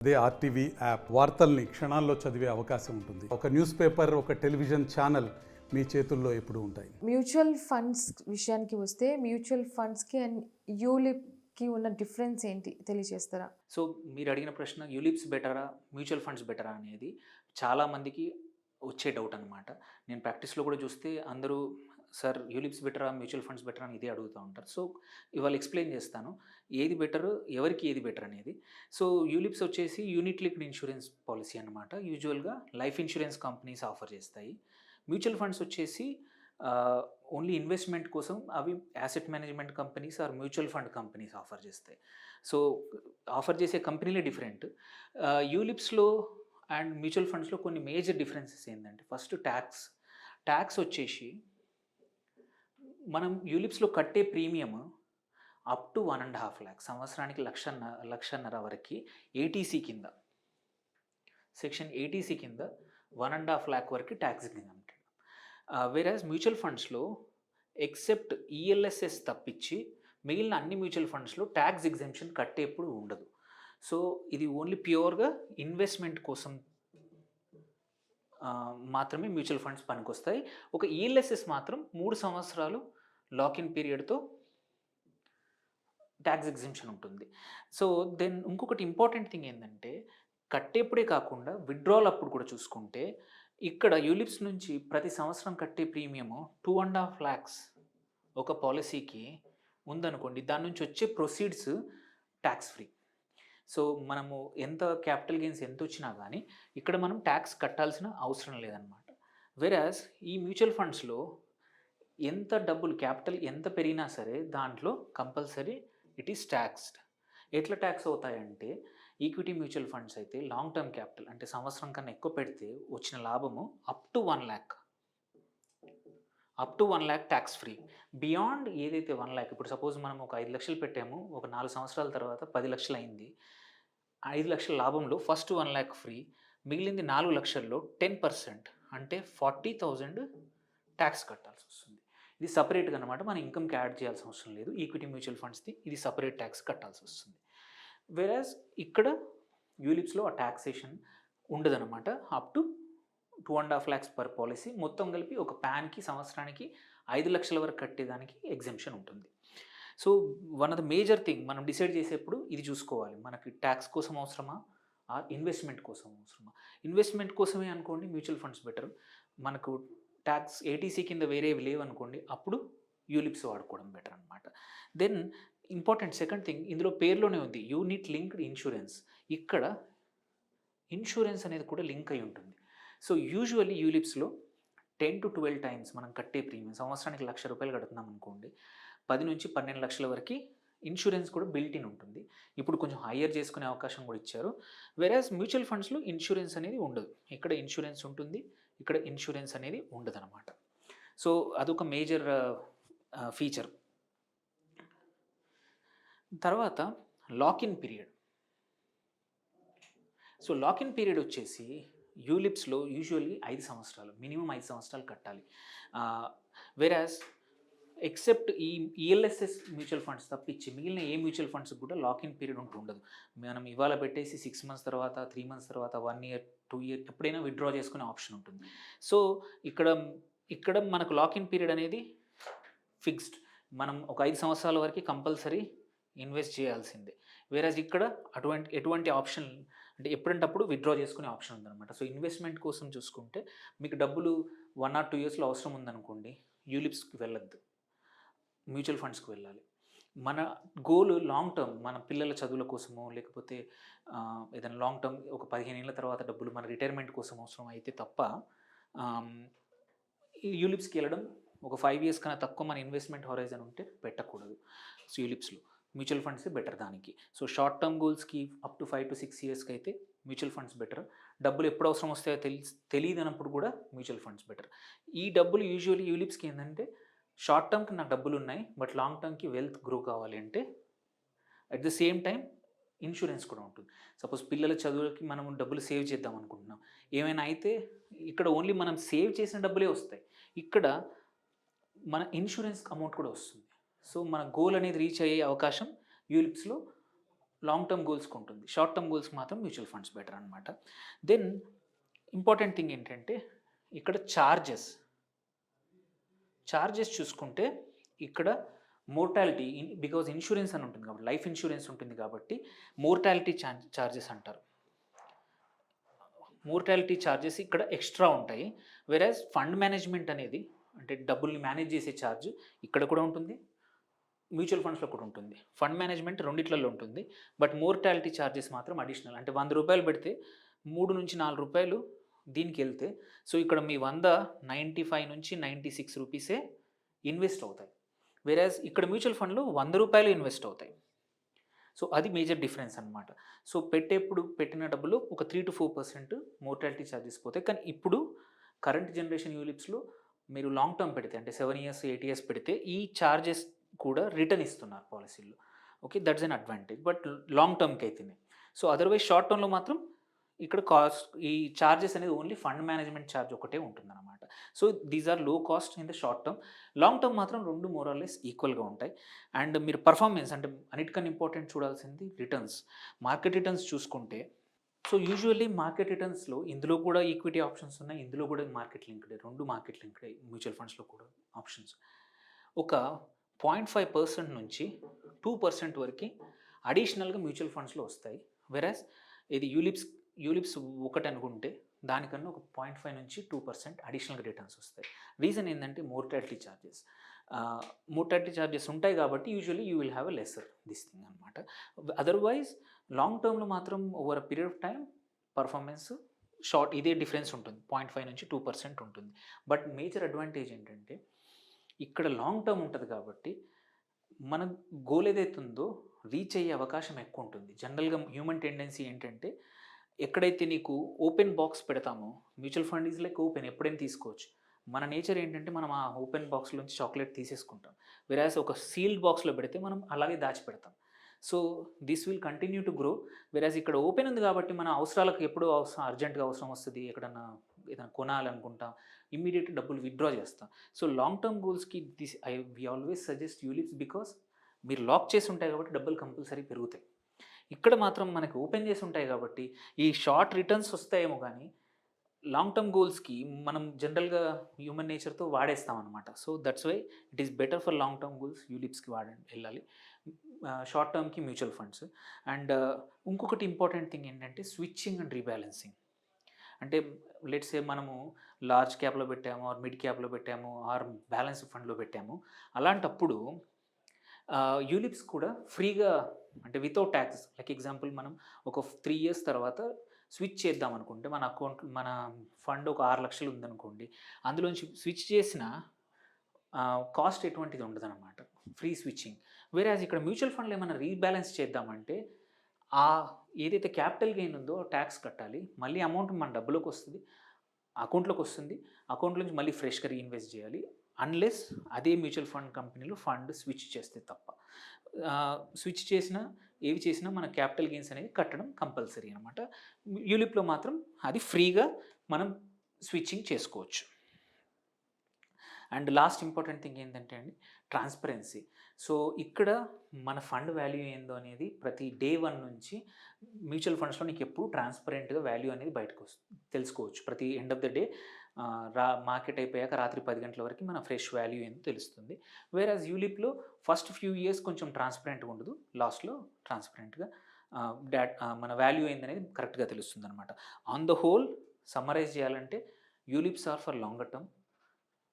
అదే RTV app వార్తల్ని క్షణాల్లో చదివే అవకాశం ఉంటుంది. ఒక న్యూస్ పేపర్ ఒక టెలివిజన్ ఛానల్ మీ చేతుల్లో ఎప్పుడూ ఉంటాయి. మ్యూచువల్ ఫండ్స్ విషయానికి వస్తే మ్యూచువల్ ఫండ్స్కి అండ్ యూలిప్కి ఉన్న డిఫరెన్స్ ఏంటి తెలియజేస్తారా సో మీరు అడిగిన ప్రశ్న యూలిప్స్ బెటరా మ్యూచువల్ ఫండ్స్ బెటరా అనేది చాలామందికి వచ్చే డౌట్ అనమాట నేను ప్రాక్టీస్లో కూడా చూస్తే అందరూ సార్ యూలిప్స్ బెటరా మ్యూచువల్ ఫండ్స్ బెటరా అని ఇదే అడుగుతూ ఉంటారు. సో ఇవాళ ఎక్స్ప్లెయిన్ చేస్తాను. ఏది బెటర్ ఎవరికి ఏది బెటర్ అనేది. సో యూలిప్స్ వచ్చేసి యూనిట్ లిక్విడ్ ఇన్సూరెన్స్ పాలసీ అనమాట యూజువల్గా లైఫ్ ఇన్సూరెన్స్ కంపెనీస్ ఆఫర్ చేస్తాయి. మ్యూచువల్ ఫండ్స్ వచ్చేసి ఓన్లీ ఇన్వెస్ట్మెంట్ కోసం అవి asset management companies or mutual fund companies offer చేస్తాయి. సో ఆఫర్ చేసే కంపెనీలే డిఫరెంట్. యూలిప్స్లో అండ్ మ్యూచువల్ ఫండ్స్లో కొన్ని మేజర్ డిఫరెన్సెస్ ఏంటంటే ఫస్ట్ ట్యాక్స్. ట్యాక్స్ వచ్చేసి మనం యూలిప్స్లో కట్టే premium up to one and half lakh సంవత్సరానికి లక్ష లక్షన్నర వరకు ఏటీసీ కింద. సెక్షన్ ఏటీసీ కింద వన్ అండ్ హాఫ్ ల్యాక్ వరకు ట్యాక్స్ కింద వేరాజ్ మ్యూచువల్ ఫండ్స్లో ఎక్సెప్ట్ ఈఎల్ఎస్ఎస్ తప్పించి మిగిలిన అన్ని మ్యూచువల్ ఫండ్స్లో ట్యాక్స్ ఎగ్జెంప్షన్ కట్టేప్పుడు ఉండదు. సో ఇది ఓన్లీ ప్యూర్గా ఇన్వెస్ట్మెంట్ కోసం మాత్రమే మ్యూచువల్ ఫండ్స్ పనికొస్తాయి. ఒక ఈఎల్ఎస్ఎస్ మాత్రం మూడు సంవత్సరాలు లాకిన్ పీరియడ్తో ట్యాక్స్ ఎగ్జిబిషన్ ఉంటుంది. సో దెన్ ఇంకొకటి ఇంపార్టెంట్ థింగ్ ఏంటంటే కట్టేప్పుడే కాకుండా విత్డ్రాల్ అప్పుడు కూడా చూసుకుంటే ఇక్కడ యూలిప్స్ నుంచి ప్రతి సంవత్సరం కట్టే premium two and half lakhs ఒక పాలసీకి ఉందనుకోండి దాని నుంచి వచ్చే ప్రొసీడ్స్ ట్యాక్స్ ఫ్రీ సో మనము ఎంత క్యాపిటల్ గెయిన్స్ ఎంత వచ్చినా కానీ ఇక్కడ మనం ట్యాక్స్ కట్టాల్సిన అవసరం లేదనమాట. వెరాజ్ ఈ మ్యూచువల్ ఫండ్స్లో ఎంత డబ్బులు క్యాపిటల్ ఎంత పెరిగినా సరే దాంట్లో కంపల్సరీ ఇట్ ఈస్ ట్యాక్స్డ్. ఎట్లా ట్యాక్స్ అవుతాయంటే ఈక్విటీ మ్యూచువల్ ఫండ్స్ అయితే లాంగ్ టర్మ్ క్యాపిటల్ అంటే సంవత్సరం కన్నా ఎక్కువ పెడితే వచ్చిన లాభము up to one lakh. Up to one lakh tax free. Beyond ఏదైతే వన్ ల్యాక్ ఇప్పుడు సపోజ్ మనం ఒక ఐదు లక్షలు పెట్టాము ఒక నాలుగు సంవత్సరాల తర్వాత పది లక్షలు అయింది ఐదు లక్షల లాభంలో ఫస్ట్ వన్ ల్యాక్ ఫ్రీ మిగిలింది నాలుగు లక్షల్లో టెన్ పర్సెంట్ అంటే ఫార్టీ థౌజండ్ ట్యాక్స్ కట్టాల్సి వస్తుంది. ఇది సపరేట్గా అనమాట మనం ఇన్కమ్కి యాడ్ చేయాల్సిన అవసరం లేదు. ఈక్విటీ మ్యూచువల్ ఫండ్స్ది ఇది సపరేట్ ట్యాక్స్ కట్టాల్సి వస్తుంది. వేరాజ్ ఇక్కడ యూలిప్స్లో ఆ ట్యాక్సేషన్ ఉండదన్నమాట. Up to two and half lakhs per policy మొత్తం కలిపి ఒక ప్యాన్కి సంవత్సరానికి ఐదు లక్షల వరకు కట్టేదానికి ఎగ్జంప్షన్ ఉంటుంది. So one of the major thing మనం డిసైడ్ చేసేప్పుడు ఇది చూసుకోవాలి. మనకి ట్యాక్స్ కోసం అవసరమా? ఆ ఇన్వెస్ట్మెంట్ కోసం అవసరమా? ఇన్వెస్ట్మెంట్ కోసమే అనుకోండి మ్యూచువల్ ఫండ్స్ బెటర్ మనకు ట్యాక్స్ ఏటీసీ కింద వేరేవి లేవు అనుకోండి అప్పుడు యూలిప్స్ వాడుకోవడం బెటర్ అనమాట దెన్ ఇంపార్టెంట్ సెకండ్ థింగ్ ఇందులో పేర్లోనే ఉంది యూనిట్ లింక్డ్ ఇన్సూరెన్స్ ఇక్కడ ఇన్సూరెన్స్ అనేది కూడా లింక్ అయి ఉంటుంది. సో యూజువల్లీ యూలిప్స్లో టెన్ టు ట్వెల్వ్ టైమ్స్ మనం కట్టే ప్రీమియం సంవత్సరానికి లక్ష రూపాయలు కడుతున్నాం అనుకోండి పది నుంచి పన్నెండు లక్షల వరకు ఇన్సూరెన్స్ కూడా బిల్ట్ ఇన్ ఉంటుంది. ఇప్పుడు కొంచెం హయ్యర్ చేసుకునే అవకాశం కూడా ఇచ్చారు. వెరాజ్ మ్యూచువల్ ఫండ్స్లో ఇన్సూరెన్స్ అనేది ఉండదు. ఇక్కడ ఇన్సూరెన్స్ ఉంటుంది ఇక్కడ ఇన్సూరెన్స్ అనేది ఉండదు అనమాట సో అదొక మేజర్ ఫీచర్ uh, uh, తర్వాత lock in period so lock in period వచ్చేసి యూలిప్స్లో యూజువల్లీ ఐదు సంవత్సరాలు మినిమం ఐదు సంవత్సరాలు కట్టాలి. Uh, వెరాజ్ ఎక్సెప్ట్ ఈ ఈఎల్ఎస్ఎస్ మ్యూచువల్ ఫండ్స్ తప్పించి మిగిలిన ఏ మ్యూచువల్ ఫండ్స్ కూడా లాకిన్ పీరియడ్ ఉంటూ ఉండదు. మనం ఇవాళ పెట్టేసి సిక్స్ మంత్స్ తర్వాత త్రీ మంత్స్ తర్వాత వన్ ఇయర్ టూ ఇయర్ ఎప్పుడైనా విత్డ్రా చేసుకునే ఆప్షన్ ఉంటుంది. సో ఇక్కడ ఇక్కడ మనకు లాకిన్ పీరియడ్ అనేది ఫిక్స్డ్ మనం ఒక ఐదు సంవత్సరాల వరకు కంపల్సరీ ఇన్వెస్ట్ చేయాల్సిందే. వేరేజ్ ఇక్కడ అటువంటి ఎటువంటి ఆప్షన్ అంటే ఎప్పుడంటప్పుడు విత్డ్రా చేసుకునే ఆప్షన్ ఉందన్నమాట. సో ఇన్వెస్ట్మెంట్ కోసం చూసుకుంటే మీకు డబ్బులు వన్ ఆర్ టూ ఇయర్స్లో అవసరం ఉందనుకోండి యూలిప్స్కి వెళ్ళొద్దు. మ్యూచువల్ ఫండ్స్కి వెళ్ళాలి. మన గోల్ లాంగ్ టర్మ్ మన పిల్లల చదువుల కోసమో లేకపోతే ఏదైనా లాంగ్ టర్మ్ ఒక పదిహేను ఏళ్ళ తర్వాత డబ్బులు మన రిటైర్మెంట్ కోసం అవసరం అయితే తప్ప ఈ యూలిప్స్కి వెళ్ళడం ఒక ఫైవ్ ఇయర్స్ కన్నా తక్కువ మన ఇన్వెస్ట్మెంట్ హొరైజన్ ఉంటే పెట్టకూడదు. సో యూలిప్స్లో మ్యూచువల్ ఫండ్స్ బెటర్ దానికి. So short term గోల్స్కి up to five to six ఇయర్స్కి అయితే మ్యూచువల్ ఫండ్స్ బెటర్. డబ్బులు ఎప్పుడు అవసరం వస్తాయో తెలి తెలియదు అన్నప్పుడు కూడా మ్యూచువల్ ఫండ్స్ బెటర్. ఈ డబ్బులు యూజువల్లీ యూలిప్స్కి ఏంటంటే షార్ట్ టర్మ్కి నాకు డబ్బులు ఉన్నాయి బట్ లాంగ్ టర్మ్కి వెల్త్ గ్రో కావాలి అంటే at the same time insurance కూడా ఉంటుంది. సపోజ్ పిల్లల చదువులకి మనం డబ్బులు సేవ్ చేద్దాం అనుకుంటున్నాం. ఏమైనా అయితే ఇక్కడ ఓన్లీ మనం సేవ్ చేసిన డబ్బులే వస్తాయి. ఇక్కడ మన ఇన్సూరెన్స్ అమౌంట్ కూడా వస్తుంది. సో మన గోల్ అనేది రీచ్ అయ్యే అవకాశం యూలిప్స్లో లాంగ్ టర్మ్ గోల్స్కి ఉంటుంది. షార్ట్ టర్మ్ గోల్స్ మాత్రం మ్యూచువల్ ఫండ్స్ బెటర్ అనమాట దెన్ ఇంపార్టెంట్ థింగ్ ఏంటంటే ఇక్కడ చార్జెస్ ఛార్జెస్ చూసుకుంటే ఇక్కడ మోర్టాలిటీ బికాజ్ ఇన్సూరెన్స్ అని ఉంటుంది కాబట్టి లైఫ్ ఇన్సూరెన్స్ ఉంటుంది కాబట్టి మోర్టాలిటీ ఛార్జెస్ అంటారు. మోర్టాలిటీ ఛార్జెస్ ఇక్కడ ఎక్స్ట్రా ఉంటాయి. వెరాజ్ ఫండ్ మేనేజ్మెంట్ అనేది అంటే డబ్బుల్ని మేనేజ్ చేసే ఛార్జ్ ఇక్కడ కూడా ఉంటుంది. మ్యూచువల్ ఫండ్స్లో కూడా ఉంటుంది. ఫండ్ మేనేజ్మెంట్ రెండిట్లలో ఉంటుంది. బట్ మోర్టాలిటీ ఛార్జెస్ మాత్రం అడిషనల్ అంటే వంద రూపాయలు పెడితే మూడు నుంచి నాలుగు రూపాయలు దీనికి వెళ్తే సో ఇక్కడ మీ వంద నైంటీ ఫైవ్ నుంచి నైంటీ సిక్స్ రూపీసే ఇన్వెస్ట్ అవుతాయి. వేరేజ్ ఇక్కడ మ్యూచువల్ ఫండ్లో వంద రూపాయలు ఇన్వెస్ట్ అవుతాయి. సో అది మేజర్ డిఫరెన్స్ అనమాట సో పెట్టేప్పుడు పెట్టిన డబ్బులు ఒక three to four percent mortality charges పోతాయి. కానీ ఇప్పుడు కరెంట్ జనరేషన్ యూలిప్స్లో మీరు లాంగ్ టర్మ్ పెడితే అంటే సెవెన్ ఇయర్స్ ఎయిట్ ఇయర్స్ పెడితే ఈ ఛార్జెస్ కూడా రిటర్న్ ఇస్తున్నారు పాలసీల్లో. Okay that's an advantage. But long టర్మ్కి అయితేనే సో అదర్వైజ్ షార్ట్ టర్మ్లో మాత్రం ఇక్కడ కాస్ట్ ఈ ఛార్జెస్ అనేది ఓన్లీ ఫండ్ మేనేజ్మెంట్ ఛార్జ్ ఒకటే ఉంటుందన్నమాట. So these ఆర్లో cost in the short term. Long term మాత్రం రెండు మోరల్లెస్ ఈక్వల్గా ఉంటాయి. అండ్ మీరు పర్ఫార్మెన్స్ అంటే అన్నిటికన్నా ఇంపార్టెంట్ చూడాల్సింది రిటర్న్స్ మార్కెట్ రిటర్న్స్ చూసుకుంటే సో యూజువల్లీ మార్కెట్ రిటర్న్స్లో ఇందులో కూడా ఈక్విటీ ఆప్షన్స్ ఉన్నాయి. ఇందులో కూడా మార్కెట్ లింక్డ్ రెండు మార్కెట్ లింక్డ్ మ్యూచువల్ ఫండ్స్లో కూడా ఆప్షన్స్ ఒక పాయింట్ ఫైవ్ పర్సెంట్ నుంచి టూ పర్సెంట్ వరకు అడిషనల్గా మ్యూచువల్ ఫండ్స్లో వస్తాయి. వెరాస్ ఇది యూలిప్స్ యూలిప్స్ ఒకటి అనుకుంటే దానికన్నా ఒక పాయింట్ ఫైవ్ నుంచి టూ పర్సెంట్ అడిషనల్గా రిటర్న్స్ వస్తాయి. రీజన్ ఏంటంటే మోర్టాలిటీ ఛార్జెస్ మోర్టాలిటీ ఛార్జెస్ ఉంటాయి కాబట్టి usually you will have a lesser this thing అనమాట అదర్వైజ్ లాంగ్ టర్మ్లో మాత్రం over a period of time performance short ఇదే డిఫరెన్స్ ఉంటుంది. పాయింట్ ఫైవ్ నుంచి టూ పర్సెంట్ ఉంటుంది. బట్ మేజర్ అడ్వాంటేజ్ ఏంటంటే ఇక్కడ లాంగ్ టర్మ్ ఉంటుంది కాబట్టి మన గోల్ ఏదైతే ఉందో రీచ్ అయ్యే అవకాశం ఎక్కువ ఉంటుంది. జనరల్గా హ్యూమన్ టెండెన్సీ ఏంటంటే ఎక్కడైతే నీకు ఓపెన్ బాక్స్ పెడతామో mutual fund is like open ఎప్పుడైనా తీసుకోవచ్చు. మన నేచర్ ఏంటంటే మనం ఆ ఓపెన్ బాక్స్లోంచి చాక్లెట్ తీసేసుకుంటాం. వెరాస్ ఒక సీల్డ్ బాక్స్లో పెడితే మనం అలాగే దాచిపెడతాం. So this will continue to grow వెరాజ్ ఇక్కడ ఓపెన్ ఉంది కాబట్టి మన అవసరాలకు ఎప్పుడు అవసరం అర్జెంట్గా అవసరం వస్తుంది. ఎక్కడన్నా ఏదైనా కొనాలనుకుంటాం ఇమ్మీడియట్ డబ్బులు విత్డ్రా చేస్తాం. So long term గోల్స్కి this I we always suggest ULIPs because మీరు లాక్ చేసి ఉంటాయి కాబట్టి డబ్బులు కంపల్సరీ పెరుగుతాయి. ఇక్కడ మాత్రం మనకి ఓపెన్ చేసి ఉంటాయి కాబట్టి ఈ షార్ట్ రిటర్న్స్ వస్తాయేమో కానీ లాంగ్ టర్మ్ గోల్స్కి మనం జనరల్గా హ్యూమన్ నేచర్తో వాడేస్తాం అనమాట so that's why it is better for long term goals యూలిప్స్కి వాడండి వెళ్ళాలి. షార్ట్ టర్మ్కి మ్యూచువల్ ఫండ్స్. అండ్ ఇంకొకటి ఇంపార్టెంట్ థింగ్ ఏంటంటే స్విచ్చింగ్ అండ్ రీబ్యాలెన్సింగ్. అంటే లెట్స్ ఏ మనము లార్జ్ క్యాప్లో పెట్టాము ఆర్ మిడ్ క్యాప్లో పెట్టాము ఆర్ బ్యాలెన్స్ ఫండ్లో పెట్టాము. అలాంటప్పుడు యూలిప్స్ కూడా ఫ్రీగా అంటే వితౌట్ ట్యాక్స్ లైక్ ఎగ్జాంపుల్ మనం ఒక త్రీ ఇయర్స్ తర్వాత స్విచ్ చేద్దాం అనుకుంటే మన అకౌంట్ మన ఫండ్ ఒక ఆరు లక్షలు ఉందనుకోండి అందులోంచి స్విచ్ చేసిన కాస్ట్ ఎటువంటిది ఉండదు అనమాట ఫ్రీ స్విచ్చింగ్ వేరే ఇక్కడ మ్యూచువల్ ఫండ్లో ఏమైనా రీబ్యాలెన్స్ చేద్దామంటే ఆ ఏదైతే క్యాపిటల్ గెయిన్ ఉందో ట్యాక్స్ కట్టాలి మళ్ళీ అమౌంట్ మన డబ్బులోకి వస్తుంది అకౌంట్లోకి వస్తుంది అకౌంట్ నుంచి మళ్ళీ ఫ్రెష్గా రీఇన్వెస్ట్ చేయాలి అన్లెస్ అదే మ్యూచువల్ ఫండ్ కంపెనీలో ఫండ్ స్విచ్ చేస్తే తప్ప. స్విచ్ చేసినా ఏవి చేసినా మన క్యాపిటల్ గెయిన్స్ అనేది కట్టడం కంపల్సరీ అనమాట యూలిప్లో మాత్రం అది ఫ్రీగా మనం స్విచ్చింగ్ చేసుకోవచ్చు. అండ్ లాస్ట్ ఇంపార్టెంట్ థింగ్ ఏంటంటే అండి ట్రాన్స్పరెన్సీ. సో ఇక్కడ మన ఫండ్ వాల్యూ ఏందో అనేది ప్రతి డే వన్ నుంచి మ్యూచువల్ ఫండ్స్లో నీకు ఎప్పుడు ట్రాన్స్పరెంట్గా వాల్యూ అనేది బయటకు తెలుసుకోవచ్చు. ప్రతి ఎండ్ ఆఫ్ ద డే రా మార్కెట్ అయిపోయాక రాత్రి పది గంటల వరకు మన ఫ్రెష్ వాల్యూ ఏందో తెలుస్తుంది. వేరాజ్ యూలిప్లో ఫస్ట్ ఫ్యూ ఇయర్స్ కొంచెం ట్రాన్స్పరెంట్గా ఉండదు లాస్ట్లో ట్రాన్స్పరెంట్గా డాట్ మన వాల్యూ ఏందనేది కరెక్ట్గా తెలుస్తుంది అనమాట ఆన్ ద హోల్ సమ్మరైజ్ చేయాలంటే ULIPs are for longer term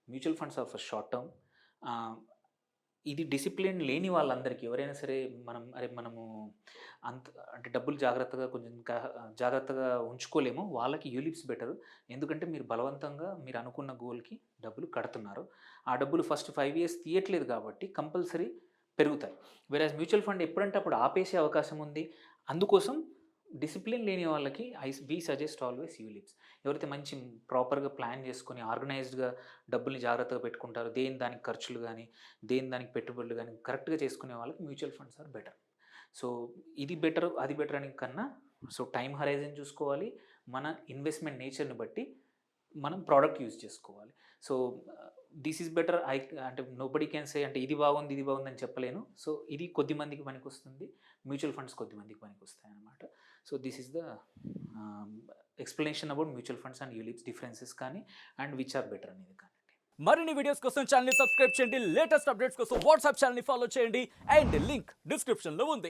mutual funds are for short term ఇది డిసిప్లిన్ లేని వాళ్ళందరికీ. ఎవరైనా సరే మనం అరే మనము అంత అంటే డబ్బులు జాగ్రత్తగా కొంచెం జాగ్రత్తగా ఉంచుకోలేము. వాళ్ళకి యూలిప్స్ బెటర్. ఎందుకంటే మీరు బలవంతంగా మీరు అనుకున్న గోల్కి డబ్బులు కడుతున్నారు. ఆ డబ్బులు ఫస్ట్ ఫైవ్ ఇయర్స్ తీయట్లేదు కాబట్టి కంపల్సరీ పెరుగుతాయి. వేరే మ్యూచువల్ ఫండ్ ఎప్పుడంటే అప్పుడు ఆపేసే అవకాశం ఉంది. అందుకోసం డిసిప్లిన్ లేని వాళ్ళకి I be suggest always ULIPs ఎవరైతే మంచి ప్రాపర్గా ప్లాన్ చేసుకొని ఆర్గనైజ్డ్గా డబ్బుల్ని జాగ్రత్తగా పెట్టుకుంటారో దేని దానికి ఖర్చులు కానీ దేని దానికి పెట్టుబడులు కానీ కరెక్ట్గా చేసుకునే వాళ్ళకి mutual funds are better. So ఇది బెటర్ అది బెటర్ అని కన్నా సో టైం హరైజన్ చూసుకోవాలి. మన ఇన్వెస్ట్మెంట్ నేచర్ని బట్టి మనం ప్రోడక్ట్ యూజ్ చేసుకోవాలి. So this is better I అంటే నోబడి క్యాన్ సే అంటే ఇది బాగుంది ఇది బాగుంది అని చెప్పలేను. సో ఇది కొద్ది మందికి పనికి వస్తుంది మ్యూచువల్ ఫండ్స్ కొద్ది మందికి పనికి వస్తాయి అనమాట so this is the explanation about mutual funds and ULIPs differences కానీ అండ్ విచ్ ఆర్ బెటర్ అనేది కానీ. మరిన్ని వీడియోస్ కోసం ఛానల్ సబ్స్క్రైబ్ చేయండి. లేటెస్ట్ అప్డేట్స్ కోసం వాట్సాప్ ఛానల్ని ఫాలో చేయండి. అండ్ లింక్ డిస్క్రిప్షన్లో ఉంది.